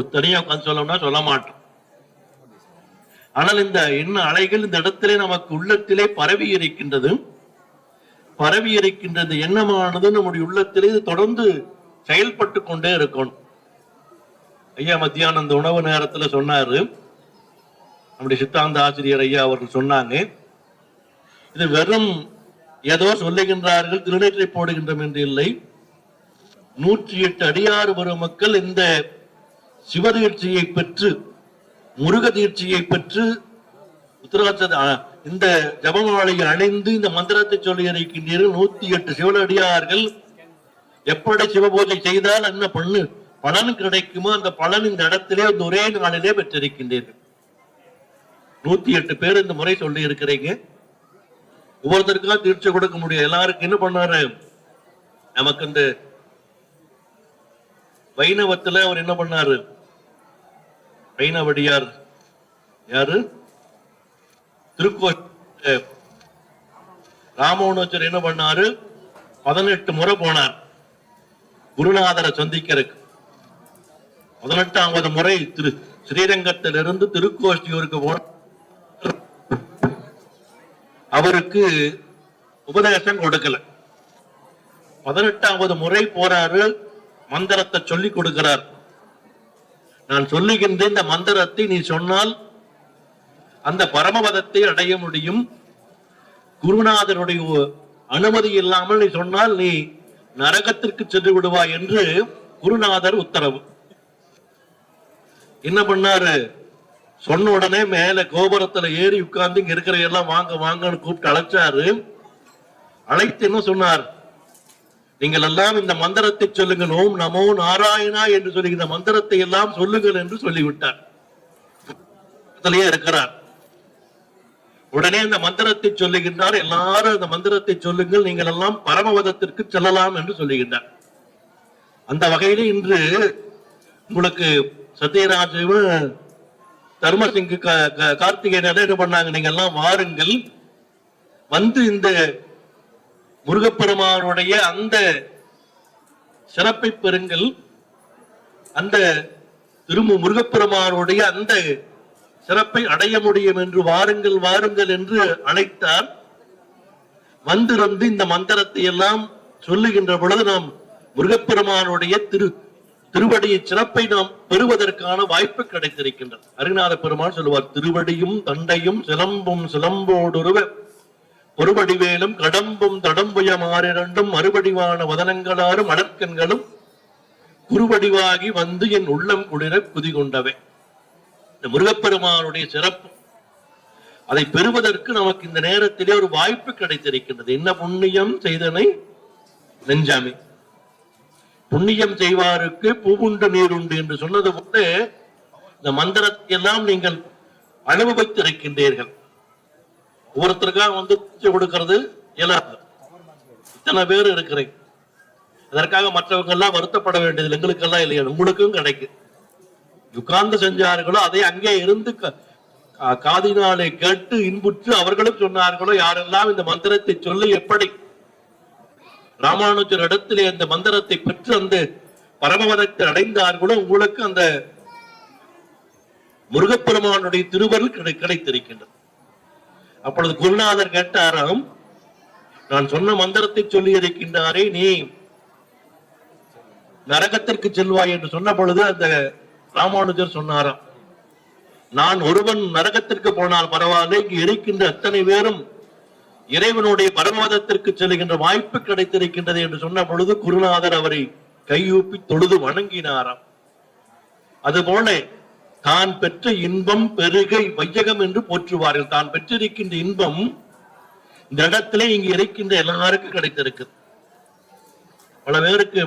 தனியா உட்கார்ந்து சொல்லணும்னா சொல்ல மாட்டோம். ஆனால் இந்த எண்ண அலைகள் இந்த இடத்திலே நமக்கு உள்ளத்திலே பரவி இருக்கின்றது. பரவி இருக்கின்ற இந்த எண்ணமானது நம்முடைய உள்ளத்திலே தொடர்ந்து செயல்பட்டு கொண்டே இருக்கணும். ஐயா மத்தியானம் இந்த உணவு நேரத்துல சொன்னாரு. நம்முடைய சித்தாந்த ஆசிரியர் ஐயா அவர்கள் சொன்னாங்க. இது வெறும் ஏதோ சொல்லுகின்றார்கள் திருநீற்றை போடுகின்றோம் என்று இல்லை. நூற்றி எட்டு அடியாறு வரும் மக்கள் இந்த சிவதீட்சியை பெற்று முருக தீட்சியை பெற்று உத்தரவாத இந்த ஜபமாலையில் அணிந்து இந்த மந்திரத்தை சொல்லி இருக்கின்றீர்கள் நூத்தி எட்டு சிவனடியார்கள் எப்படி சிவபூஜை செய்தால் என்ன பண்ணு? பலன் கிடைக்குமோ? அந்த பலன் இந்த இடத்திலே இந்த ஒரே நாளிலே பெற்றிருக்கின்றீர்கள். நூத்தி எட்டு பேர் இந்த முறை சொல்லி இருக்கிறீங்க ஒவ்வொருத்தருக்கா தீட்சை கொடுக்க முடியும். எல்லாருக்கும் என்ன பண்ணாரு நமக்கு இந்த வைணவத்துல அவர் என்ன பண்ணாரு? பைனவடியார் யாரு? திருக்கோ ராமோனோச்சர் என்ன பண்ணாரு? பதினெட்டு முறை போனார். குருநாதரை சந்திக்கிறதுக்கு. பதினெட்டாவது முறை திரு ஸ்ரீரங்கத்திலிருந்து திருக்கோஷ்டியூருக்கு போன அவருக்கு உபதேசம் கொடுக்கல. பதினெட்டாவது முறை போறாரு. மந்திரத்தை சொல்லி கொடுக்கிறார். நான் சொல்லுகின்ற இந்த மந்திரத்தை நீ சொன்னால் அந்த பரமபதத்தை அடைய முடியும். குருநாதனுடைய அனுமதி இல்லாமல் நீ சொன்னால் நீ நரகத்திற்கு சென்று விடுவாய் என்று குருநாதர் உத்தரவு. என்ன பண்ணாரு? சொன்ன உடனே மேல கோபுரத்துல ஏறி உட்கார்ந்து இங்க இருக்கிற எல்லாம் வாங்க வாங்கன்னு கூப்பிட்டு அழைச்சாரு. அழைத்து என்ன சொன்னார்? நீங்கள் எல்லாம் இந்த மந்திரத்தை சொல்லுங்கள். ஓம் நமோ நாராயணா என்று சொல்லி இந்த மந்திரத்தை எல்லாம் சொல்லுங்கள் என்று சொல்லிவிட்டார். இருக்கிறார். உடனே இந்த மந்திரத்தை சொல்லுகின்றார். எல்லாரும் அந்த மந்திரத்தை சொல்லுங்கள். நீங்கள் எல்லாம் பரமவதத்திற்கு செல்லலாம் என்று சொல்லுகின்றார். அந்த வகையில இன்று உங்களுக்கு சத்யராஜுவும் தர்மசிங்கு கார்த்திகேயன் என்ன பண்ணாங்க? நீங்க எல்லாம் வாருங்கள். வந்து இந்த முருகப்பெருமானுடைய அந்த சிறப்பை பெறுங்கள் அந்த திரும்ப முருகப்பெருமானுடைய அந்த சிறப்பை அடைய முடியும் என்று வாருங்கள் வாருங்கள் என்று அழைத்தார். வந்திருந்து இந்த மந்திரத்தை எல்லாம் சொல்லுகின்ற பொழுது நாம் முருகப்பெருமானுடைய திரு திருவடியை சிறப்பை நாம் பெறுவதற்கான வாய்ப்பு கிடைத்திருக்கின்றது. அருநாத பெருமான் சொல்லுவார் திருவடியும் தண்டையும் சிலம்பும் சிலம்போடுருவ ஒருபடிவேலும் கடம்பும் தடம்புயமாறிரண்டும் மறுபடிவான வதனங்களாரும் அடற்கண்களும் குருவடிவாகி வந்து என் உள்ளம் குளிர குதிகொண்டவை. இந்த முருகப்பெருமானுடைய சிறப்பு. அதை பெறுவதற்கு நமக்கு இந்த நேரத்திலே ஒரு வாய்ப்பு கிடைத்திருக்கின்றது. என்ன புண்ணியம் செய்தனை? நெஞ்சாமி. புண்ணியம் செய்வாருக்கு பூவுண்டு நீர் உண்டு என்று சொன்னது போல இந்த மந்திரத்தை எல்லாம் நீங்கள் அனுபவித்திருக்கின்றீர்கள். ஒவ்வொருத்தருக்காக வந்து பிச்சை கொடுக்கிறது இயலாது இத்தனை பேர் இருக்கிறீங்க அதற்காக மற்றவங்க எல்லாம் வருத்தப்பட வேண்டியது எங்களுக்கெல்லாம் இல்லையா. உங்களுக்கும் கிடைக்கும். உட்கார்ந்து செஞ்சார்களோ அதை அங்கே இருந்து க- காதினாலே கேட்டு இன்புற்று அவர்களும் சொன்னார்களோ யாரெல்லாம் இந்த மந்திரத்தை சொல்லி எப்படி ராமானுஜர் இடத்திலே அந்த மந்திரத்தை பெற்று அந்த பரமபதத்தை அடைந்தார்களோ உங்களுக்கு அந்த முருகப்பெருமானுடைய திருவருள் கிடை கிடைத்திருக்கின்றது. அப்பொழுது குருநாதர் கேட்டாராம் நான் சொன்ன மந்திரத்தை சொல்லி இருக்கின்றாரே நீ நரகத்திற்கு செல்வாய் என்று சொன்ன பொழுது அந்த ராமானுஜர் சொன்னாராம் நான் ஒருவன் நரகத்திற்கு போனால் பரவாயில்லை இங்கு இருக்கின்ற அத்தனை பேரும் இறைவனுடைய பரமதத்திற்கு செல்கின்ற வாய்ப்பு கிடைத்திருக்கின்றது என்று சொன்ன பொழுது குருநாதர் அவரை கையூப்பி தொழுது வணங்கினாராம். அதுபோல தான் பெற்ற இன்பம் பெருகை வையகம் என்று போற்றுவார்கள். தான் பெற்றிருக்கின்ற இன்பம் இந்த இடத்திலே இங்கு இருக்கின்ற எல்லாருக்கும் கிடைத்திருக்கு பல பேருக்கு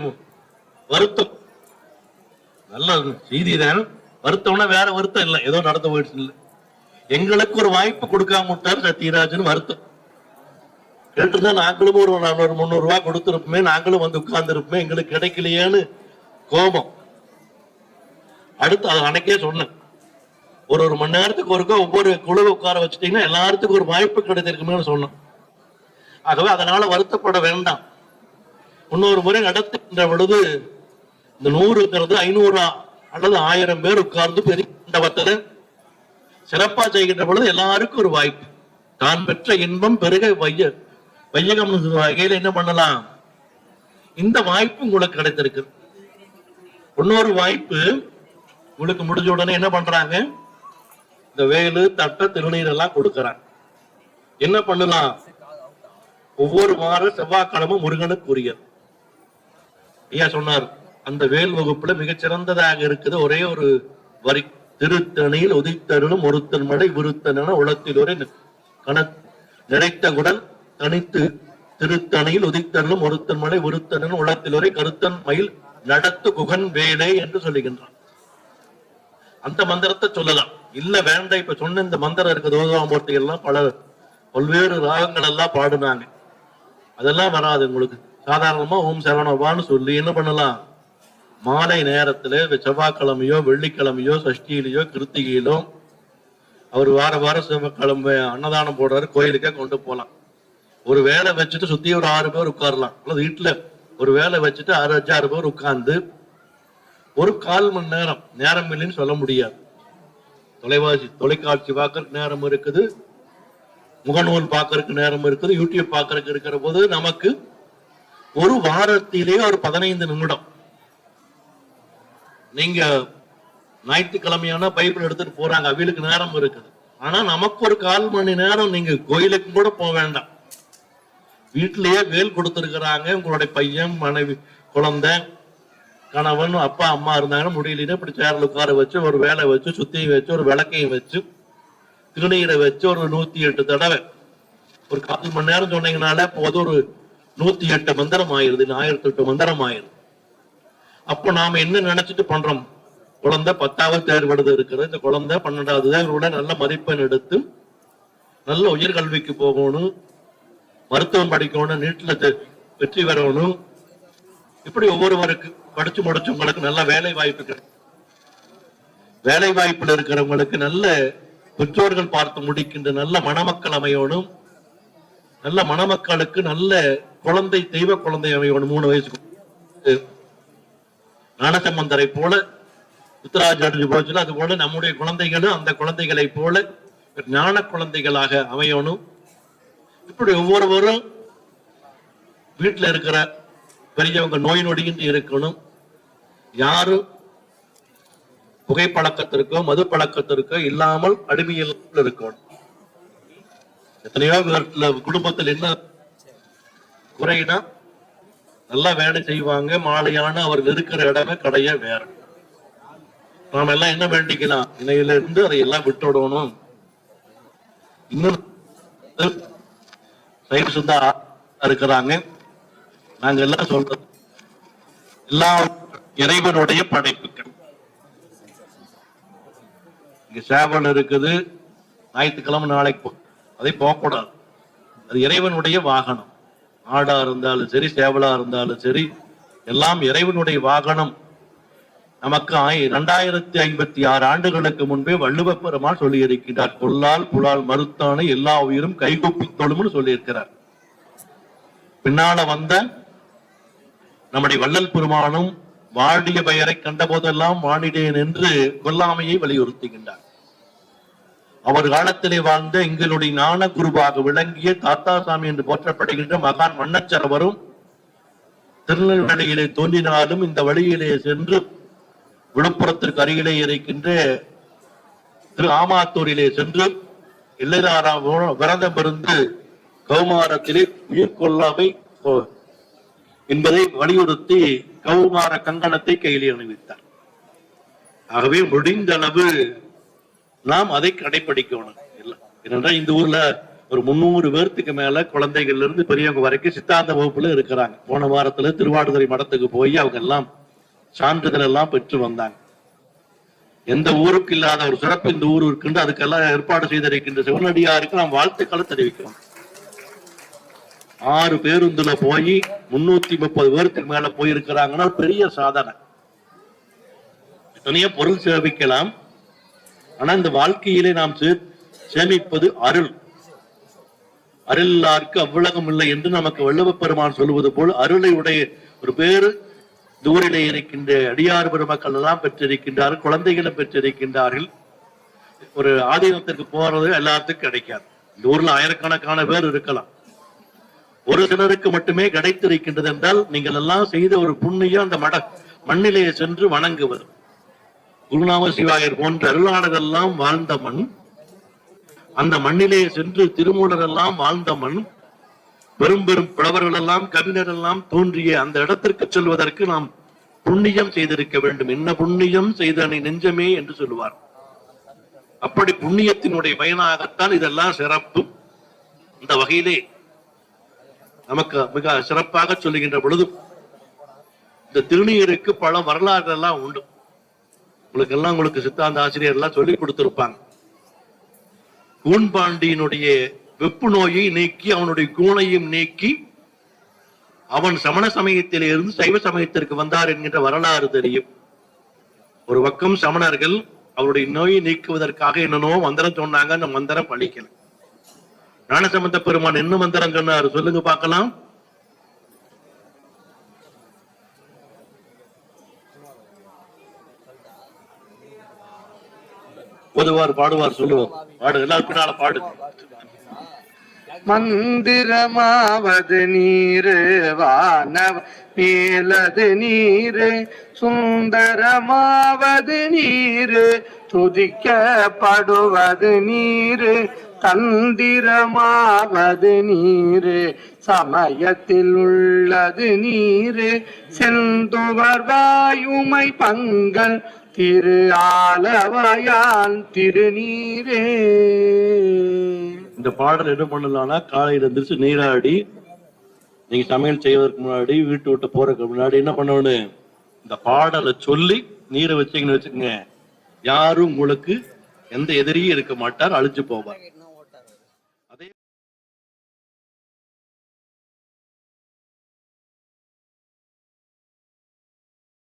வருத்தம். நல்ல செய்தி தான் வருத்தம்னா வேற வருத்தம் இல்லை. ஏதோ நடந்து போயிடுச்சு இல்லை. எங்களுக்கு ஒரு வாய்ப்பு கொடுக்காம விட்டார் சத்யராஜன் வருத்தம். கேட்டிருந்தா நாங்களும் ஒரு நானூறு முந்நூறு ரூபாய் கொடுத்திருப்போமே நாங்களும் வந்து உட்கார்ந்து எங்களுக்கு கிடைக்கலையேன்னு கோபம். அடுத்து அது அன்னைக்கே சொன்னேன். ஒரு ஒரு மணி நேரத்துக்கு ஒருக்க ஒவ்வொரு குழுவை உட்கார வச்சுட்டீங்கன்னா எல்லாத்துக்கும் ஒரு வாய்ப்பு கிடைத்திருக்குமேன்னு சொன்னோம் ஆகவே அதனால வருத்தப்பட வேண்டாம். இன்னொரு முறை நடத்துகின்ற பொழுது இந்த நூறுங்கிறது ஐநூறு அல்லது ஆயிரம் பேர் உட்கார்ந்து பெரிய மண்டபத்தில் சிறப்பா செய்கின்ற பொழுது எல்லாருக்கும் ஒரு வாய்ப்பு. தான் பெற்ற இன்பம் பெருக வைய வையகம் வகையில் என்ன பண்ணலாம்? இந்த வாய்ப்பு உங்களுக்கு கிடைத்திருக்கு. இன்னொரு வாய்ப்பு உங்களுக்கு முடிஞ்ச உடனே என்ன பண்றாங்க? இந்த வேலு தட்ட திருநீர் எல்லாம் கொடுக்கறாங்க. என்ன பண்ணலாம்? ஒவ்வொரு வாரம் செவ்வாய்க்கிழமை முருகனுக்கு உரியது ஐயா சொன்னார் அந்த வேல் வகுப்புல மிகச்சிறந்ததாக இருக்குது. ஒரே ஒரு வரி திருத்தணியில் உதித்தருளும் ஒருத்தன் மடை விருத்தன உளத்தில் ஒரே கண நிறைத்த குடல் தனித்து திருத்தணியில் உதித்தருளும் ஒருத்தன் மடை விருத்தனன் உளத்தில் ஒரே கருத்தன் மயில் நடத்து குகன் வேலை என்று சொல்லுகின்றான். அந்த மந்திரத்தை சொல்லலாம். இல்ல வேண்டாம். இப்ப சொன்ன இந்த மந்திரம் இருக்க தோதாமூர்த்திகள் எல்லாம் பல பல்வேறு ராகங்கள் எல்லாம் பாடுனாங்க. அதெல்லாம் வராது உங்களுக்கு. சாதாரணமா ஓம் சரவணவான்னு சொல்லி என்ன பண்ணலாம்? மாலை நேரத்துல செவ்வாய்க்கிழமையோ வெள்ளிக்கிழமையோ சஷ்டியிலையோ கிருத்திகையிலோ அவர் வார வாரம் செவ்வாய்க்கிழமை அன்னதானம் போடுறாரு கோயிலுக்கே கொண்டு போகலாம் ஒரு வேலை வச்சுட்டு சுத்தி ஒரு ஆறு பேர் உட்காரலாம். அல்லது வீட்டுல ஒரு வேலை வச்சுட்டு ஆறு அஞ்சாறு பேர் உட்கார்ந்து ஒரு கால் மணி நேரம் நேரம் இல்லைன்னு சொல்ல முடியாது. தொலைவாசி தொலைக்காட்சி பார்க்கறதுக்கு நேரம் இருக்குது. முகநூல் பார்க்கறதுக்கு நேரம் இருக்குது. யூடியூப் பார்க்கறதுக்கு இருக்கிற போது நமக்கு ஒரு வாரத்திலே ஒரு பதினைந்து நிமிடம். நீங்க ஞாயிற்றுக்கிழமையான பைபிள் எடுத்துட்டு போறாங்க அவங்களுக்கு நேரம் இருக்குது. ஆனா நமக்கு ஒரு கால் மணி நேரம் நீங்க கோயிலுக்கு கூட போக வேண்டாம். வீட்டிலேயே வேல் கொடுத்துருக்குறாங்க. உங்களுடைய பையன் மனைவி குழந்தை கணவன் அப்பா அம்மா இருந்தாங்கன்னா முடியலன்னா இப்படி சேர்ல உட்கார வச்சு ஒரு வேலை வச்சு சுத்தியும் வச்சு ஒரு விளக்கையும் வச்சு திருநீரை வச்சு ஒரு நூத்தி எட்டு தடவை. ஒரு கால் மணி நேரம் சொன்னீங்கனால போது ஒரு நூத்தி எட்டு மந்திரம் ஆயிருது ஆயிரத்தி எட்டு மந்திரம் ஆயிருது அப்போ நாம என்ன நினைச்சிட்டு பண்றோம்? குழந்தை பத்தாவது தேர்வெடுத்து இருக்கிறது. இந்த குழந்தை பன்னெண்டாவது தேர்வோட நல்ல மதிப்பெண் எடுத்து நல்ல உயர்கல்விக்கு போகணும் மருத்துவம் படிக்கணும் நீட்டில் வெற்றி பெறணும் இப்படி ஒவ்வொருவருக்கு படிச்சு முடிச்சவங்களுக்கு நல்ல வேலை வாய்ப்பு வேலை வாய்ப்பில் இருக்கிறவங்களுக்கு நல்ல பெற்றோர்கள் பார்த்து முடிக்கின்ற நல்ல மணமக்கள் அமையணும். நல்ல மணமக்களுக்கு நல்ல குழந்தை தெய்வ குழந்தை அமையணும் மூணு வயசுக்கு. ஞானசம்பந்தரை போல உத்தராஜ் அடைஞ்சு போச்சுல அது போல நம்முடைய குழந்தைகளும் அந்த குழந்தைகளை போல ஞான குழந்தைகளாக அமையணும். இப்படி ஒவ்வொருவரும் வீட்டுல இருக்கிற பெரியவங்க நோய் நொடியின்றி இருக்கணும். யாரும் புகைப்பழக்கத்திற்கோ மது பழக்கத்திற்கோ இல்லாமல் அடிமையில் இருக்கணும். எத்தனையோ குடும்பத்தில் என்ன குறைனா நல்லா வேலை செய்வாங்க மாலையான அவர் இருக்கிற இடமே கடையே வேற. நாம எல்லாம் என்ன வேண்டிக்கலாம்? இணையில இருந்து அதை எல்லாம் விட்டுடணும். இன்னும் இருக்கிறாங்க. நாங்க எல்லாம் சொல்றது எல்லா இறைவனுடைய படைப்புகள். இங்க சேவல் இருக்குது ஞாயிற்றுக்கிழமை நாளைக்கு போ அதை போகக்கூடாது. அது இறைவனுடைய வாகனம். ஆடா இருந்தாலும் சரி சேவலா இருந்தாலும் சரி எல்லாம் இறைவனுடைய வாகனம். நமக்கு இரண்டாயிரத்தி ஐம்பத்தி ஆறு ஆண்டுகளுக்கு முன்பே வள்ளுவ பெருமாள் சொல்லி கொல்லால் புலால் மறுத்தான எல்லா உயிரும் கைகூப்பி தொழும்னு சொல்லியிருக்கிறார். பின்னால வந்த நம்முடைய வள்ளல் பெருமானும் வாடிய பெயரை கண்டபோதெல்லாம் வாழிடேன் வாணிடேன் என்று கொல்லாமையை வலியுறுத்துகின்றார். அவர் காலத்திலே வாழ்ந்த எங்களுடைய ஞான குருவாக விளங்கிய தாத்தாசாமி என்று போற்றப்படுகின்ற மகான் வண்ணச்சரவரும் திருநெல்வேலியிலே தோன்றினாலும் இந்த வழியிலே சென்று விழுப்புரத்திற்கு அருகிலே இருக்கின்ற திரு ஆமாத்தூரிலே சென்று இல்லைதாராம் விரதம் இருந்து கௌமாரத்திலே உயிர் கொள்ளாமை என்பதை வலியுறுத்தி கௌமார கங்கணத்தை கையிலே அணிவித்தார். ஆகவே முடிந்த அளவு நாம் அதை கடைபிடிக்கணும் இல்ல ஏனென்றால் இந்த ஊர்ல ஒரு முந்நூறு பேர்த்துக்கு மேல குழந்தைகள்ல இருந்து பெரியவங்க வரைக்கும் சித்தாந்த வகுப்புல இருக்கிறாங்க. போன வாரத்துல திருவாடுதுறை மடத்துக்கு போய் அவங்க எல்லாம் சான்றிதழ் எல்லாம் பெற்று வந்தாங்க. எந்த ஊருக்கு இல்லாத ஒரு சிறப்பு இந்த ஊர் இருக்குன்னு அதுக்கெல்லாம் ஏற்பாடு செய்திருக்கின்ற சிவனடியாருக்கு நாம் வாழ்த்துக்களை தெரிவிக்கிறோம். ஆறு பேருந்துல போய் முன்னூத்தி முப்பது பேருக்கு மேல போயிருக்கிறாங்கன்னா பெரிய சாதனை. எத்தனையோ பொருள் சேமிக்கலாம். ஆனா இந்த வாழ்க்கையிலே நாம் சே- சேமிப்பது அருள். அருளார்க்கு அவ்வுலகம் இல்லை என்று நமக்கு வள்ளுவப் பெருமான் சொல்லுவது போல் அருளை உடைய ஒரு பேரு தூரிலே இருக்கின்ற அடியார் பெருமக்கள் எல்லாம் பெற்றிருக்கின்றார்கள் குழந்தைகளை பெற்றிருக்கின்றார்கள். ஒரு ஆதீனத்திற்கு போறது எல்லாத்துக்கும் கிடைக்காது. இந்த ஊர்ல ஆயிரக்கணக்கான பேர் இருக்கலாம். ஒரு சிலருக்கு மட்டுமே கிடைத்திருக்கின்றது என்றால் நீங்கள் எல்லாம் செய்த ஒரு புண்ணியம் அந்த மட மண்ணிலே சென்று வணங்குவது குருநாம சிவாயர் போன்ற அருளாளர் எல்லாம் வாழ்ந்த மண் அந்த மண்ணிலே சென்று திருமூலர் எல்லாம் வாழ்ந்த மண் பெரும் பெரும் புலவர்கள் எல்லாம் கவிஞர் எல்லாம் தோன்றிய அந்த இடத்திற்கு செல்வதற்கு நாம் புண்ணியம் செய்திருக்க வேண்டும். என்ன புண்ணியம்? செய்தனை நெஞ்சமே என்று சொல்லுவார். அப்படி புண்ணியத்தினுடைய பயனாகத்தான் இதெல்லாம் சிறப்பு இந்த வகையிலே நமக்கு மிக சிறப்பாக சொல்லுகின்ற பொழுது இந்த திருநீருக்கு பல வரலாறு எல்லாம் உண்டு. உங்களுக்கு எல்லாம் உங்களுக்கு சித்தாந்த ஆசிரியர் எல்லாம் சொல்லி கொடுத்திருப்பாங்க கூண்பாண்டியினுடைய வெப்பு நோயை நீக்கி அவனுடைய கூணையும் நீக்கி அவன் சமண சமயத்தில் இருந்து சைவ சமயத்திற்கு வந்தார் என்கின்ற வரலாறு தெரியும். ஒரு பக்கம் சமணர்கள் அவருடைய நோயை நீக்குவதற்காக என்னென்னவோ மந்திரம் சொன்னாங்க அந்த மந்திரம் பழிக்கல ஞானசம்பந்த பெருமான் என்ன மந்திரம் சொன்னார். சொல்லுங்க பார்க்கலாம். பொதுவார் பாடுவார் சொல்லுவார் பாடு எல்லாரும் பின்னால பாடு. மந்திரமாவது நீரு வானவ மேலது நீரு சுந்தரமாவது நீரு துதிக்கப்படுவது நீரு தந்திரமாவது நீரு சமயத்தில் உள்ளது நீரு. செந்துவர் வாயுமை பங்கல் திரு ஆலவயான் திருநீரே. இந்த பாடல் என்ன பண்ணலாம்னா காலையில எந்திரிச்சு நீராடி நீங்க சமையல் செய்வதற்கு முன்னாடி வீட்டு விட்டு போறதுக்கு முன்னாடி என்ன பண்ணணும்? இந்த பாடலை சொல்லி நீரை வச்சீங்கன்னு வச்சுக்கோங்க. யாரும் உங்களுக்கு எந்த எதிரியும் இருக்க மாட்டார் அழிஞ்சு போவார்.